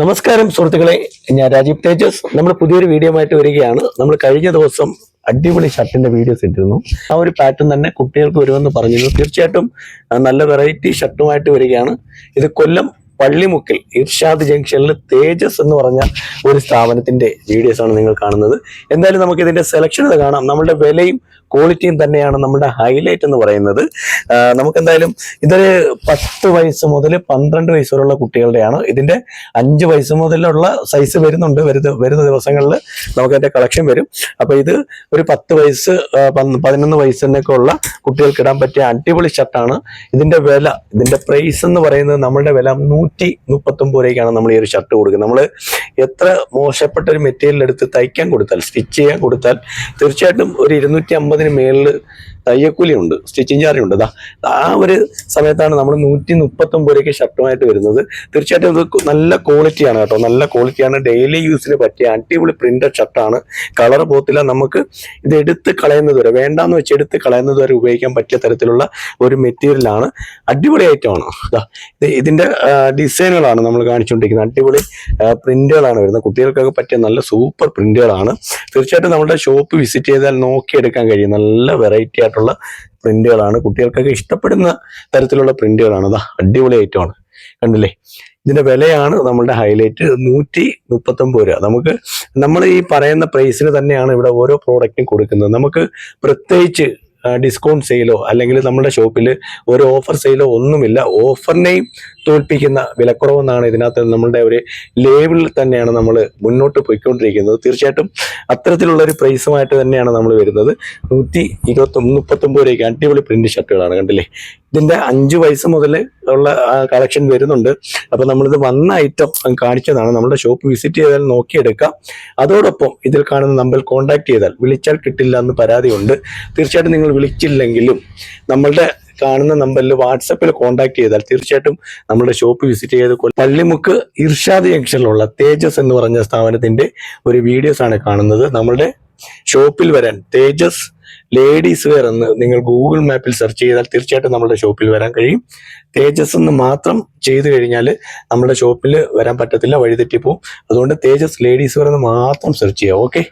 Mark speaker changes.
Speaker 1: നമസ്കാരം സുഹൃത്തുക്കളെ. ഞാൻ രാജീവ് തേജസ്. നമ്മൾ പുതിയൊരു വീഡിയോ ആയിട്ട് വരികയാണ്. നമ്മൾ കഴിഞ്ഞ ദിവസം അടിപൊളി ഷർട്ടിന്റെ വീഡിയോസ് ഇട്ടിരുന്നു. ആ ഒരു പാറ്റേൺ തന്നെ കുട്ടികൾക്ക് വരുമെന്ന് പറഞ്ഞിരുന്നു. തീർച്ചയായിട്ടും നല്ല വെറൈറ്റി ഷർട്ടുമായിട്ട് വരികയാണ്. ഇത് കൊല്ലം പള്ളിമുക്കിൽ ഇർഷാദ് ജംഗ്ഷനിൽ തേജസ് എന്ന് പറഞ്ഞ ഒരു സ്ഥാപനത്തിന്റെ വീഡിയോസ് ആണ് നിങ്ങൾ കാണുന്നത്. എന്തായാലും നമുക്ക് ഇതിന്റെ സെലക്ഷൻ കാണാം. നമ്മുടെ വിലയും ക്വാളിറ്റിയും തന്നെയാണ് നമ്മുടെ ഹൈലൈറ്റ് എന്ന് പറയുന്നത്. നമുക്ക് എന്തായാലും ഇതൊരു പത്ത് വയസ്സ് മുതൽ പന്ത്രണ്ട് വയസ്സ് വരെയുള്ള കുട്ടികളുടെയാണ്. ഇതിന്റെ അഞ്ച് വയസ്സ് മുതലുള്ള സൈസ് വരുന്നുണ്ട്. വരുന്ന വരുന്ന ദിവസങ്ങളിൽ നമുക്ക് അതിന്റെ കളക്ഷൻ വരും. അപ്പൊ ഇത് ഒരു പത്ത് വയസ്സ് പതിനൊന്ന് വയസ്സിനൊക്കെ ഉള്ള കുട്ടികൾക്ക് ഇടാൻ പറ്റിയ അടിപൊളി ഷർട്ടാണ് ഇതിന്റെ വില ഇതിന്റെ പ്രൈസ് എന്ന് പറയുന്നത് നമ്മളുടെ വില നൂറ്റി മുപ്പത്തൊമ്പത് രൂപയ്ക്കാണ് നമ്മൾ ഈ ഒരു ഷർട്ട് കൊടുക്കുന്നത്. നമ്മൾ എത്ര മോശപ്പെട്ട ഒരു മെറ്റീരിയൽ എടുത്ത് തയ്ക്കാൻ കൊടുത്താൽ സ്റ്റിച്ച് ചെയ്യാൻ കൊടുത്താൽ തീർച്ചയായിട്ടും ഒരു ഇരുന്നൂറ്റി അമ്പതിന് മേളിൽ തയ്യക്കൂലി ഉണ്ട്. സ്റ്റിച്ചിങ് ചാർജ് ഉണ്ട് ആ ഒരു സമയത്താണ് നമ്മൾ നൂറ്റി മുപ്പത്തൊമ്പത് രൂപയ്ക്ക് ഷർട്ടുമായിട്ട് വരുന്നത്. തീർച്ചയായിട്ടും ഇത് നല്ല ക്വാളിറ്റിയാണ് കേട്ടോ. നല്ല ക്വാളിറ്റിയാണ് ഡെയിലി യൂസിന് പറ്റിയ അടിപൊളി പ്രിന്റഡ് ഷർട്ടാണ് കളർ പോത്തില്ല നമുക്ക് ഇത് എടുത്ത് കളയുന്നത് വരെ വേണ്ടാന്ന് വെച്ച് എടുത്ത് കളയുന്നത് വരെ ഉപയോഗിക്കാൻ പറ്റിയ തരത്തിലുള്ള ഒരു മെറ്റീരിയലാണ് അടിപൊളി ഐറ്റമാണ് ഇതിന്റെ ഡിസൈനുകളാണ് നമ്മൾ കാണിച്ചുകൊണ്ടിരിക്കുന്നത്. അടിപൊളി പ്രിന്റുകളാണ് വരുന്നത്. കുട്ടികൾക്കൊക്കെ പറ്റിയ നല്ല സൂപ്പർ പ്രിന്റുകളാണ് തീർച്ചയായിട്ടും നമ്മുടെ ഷോപ്പ് വിസിറ്റ് ചെയ്താൽ നോക്കിയെടുക്കാൻ കഴിയും. നല്ല വെറൈറ്റി പ്രിന്റുകളാണ് കുട്ടികൾക്കൊക്കെ ഇഷ്ടപ്പെടുന്ന തരത്തിലുള്ള പ്രിന്റുകളാണ്. അതാ അടിപൊളി ഐറ്റമാണ് കണ്ടില്ലേ? ഇതിന്റെ വിലയാണ് നമ്മളുടെ ഹൈലൈറ്റ് നൂറ്റി മുപ്പത്തൊമ്പത് രൂപ. നമുക്ക് നമ്മൾ ഈ പറയുന്ന പ്രൈസിന് തന്നെയാണ് ഇവിടെ ഓരോ പ്രോഡക്റ്റും കൊടുക്കുന്നത്. നമുക്ക് പ്രത്യേകിച്ച് ഡിസ്കൗണ്ട് സെയിലോ അല്ലെങ്കിൽ നമ്മുടെ ഷോപ്പിൽ ഒരു ഓഫർ സെയിലോ ഒന്നുമില്ല. ഓഫറിനെയും തോൽപ്പിക്കുന്ന വിലക്കുറവെന്നാണ് ഇതിനകത്ത് നമ്മളുടെ ഒരു ലേബിളിൽ തന്നെയാണ് നമ്മൾ മുന്നോട്ട് പോയിക്കൊണ്ടിരിക്കുന്നത്. തീർച്ചയായിട്ടും അത്തരത്തിലുള്ള ഒരു പ്രൈസുമായിട്ട് തന്നെയാണ് നമ്മൾ വരുന്നത്. നൂറ്റി ഇരുപത്തി മുപ്പത്തൊമ്പത് രൂപയ്ക്ക് അടിപൊളി പ്രിന്റ് ഷർട്ടുകളാണ് കണ്ടില്ലേ? ഇതിന്റെ അഞ്ച് വയസ്സ് മുതൽ ഉള്ള കളക്ഷൻ വരുന്നുണ്ട്. അപ്പൊ നമ്മളിത് വന്ന ഐറ്റം കാണിച്ചതാണ്. നമ്മുടെ ഷോപ്പ് വിസിറ്റ് ചെയ്താൽ നോക്കിയെടുക്കാം. അതോടൊപ്പം ഇതിൽ കാണുന്ന നമ്പർ കോൺടാക്ട് ചെയ്താൽ വിളിച്ചാൽ കിട്ടില്ല എന്ന് പരാതിയുണ്ട്. തീർച്ചയായിട്ടും നിങ്ങൾ വിളിച്ചില്ലെങ്കിലും നമ്മളുടെ കാണുന്ന നമ്പറിൽ വാട്സപ്പിൽ കോൺടാക്ട് ചെയ്താൽ തീർച്ചയായിട്ടും നമ്മുടെ ഷോപ്പ് വിസിറ്റ് ചെയ്ത് പള്ളിമുക്ക് ഇർഷാദ് ജംഗ്ഷനിലുള്ള തേജസ് എന്ന് പറഞ്ഞ സ്ഥാപനത്തിന്റെ ഒരു വീഡിയോസ് ആണ് കാണുന്നത്. നമ്മുടെ ഷോപ്പിൽ വരാൻ തേജസ് ലേഡീസ് വെയർ എന്ന് നിങ്ങൾ ഗൂഗിൾ മാപ്പിൽ സെർച്ച് ചെയ്താൽ തീർച്ചയായിട്ടും നമ്മുടെ ഷോപ്പിൽ വരാൻ കഴിയും. തേജസ് എന്ന് മാത്രം ചെയ്തു കഴിഞ്ഞാൽ നമ്മുടെ ഷോപ്പിൽ വരാൻ പറ്റത്തില്ല വഴിതെറ്റിപ്പോവും അതുകൊണ്ട് തേജസ് ലേഡീസ് വെയർ എന്ന് മാത്രം സെർച്ച് ചെയ്യാം ഓക്കെ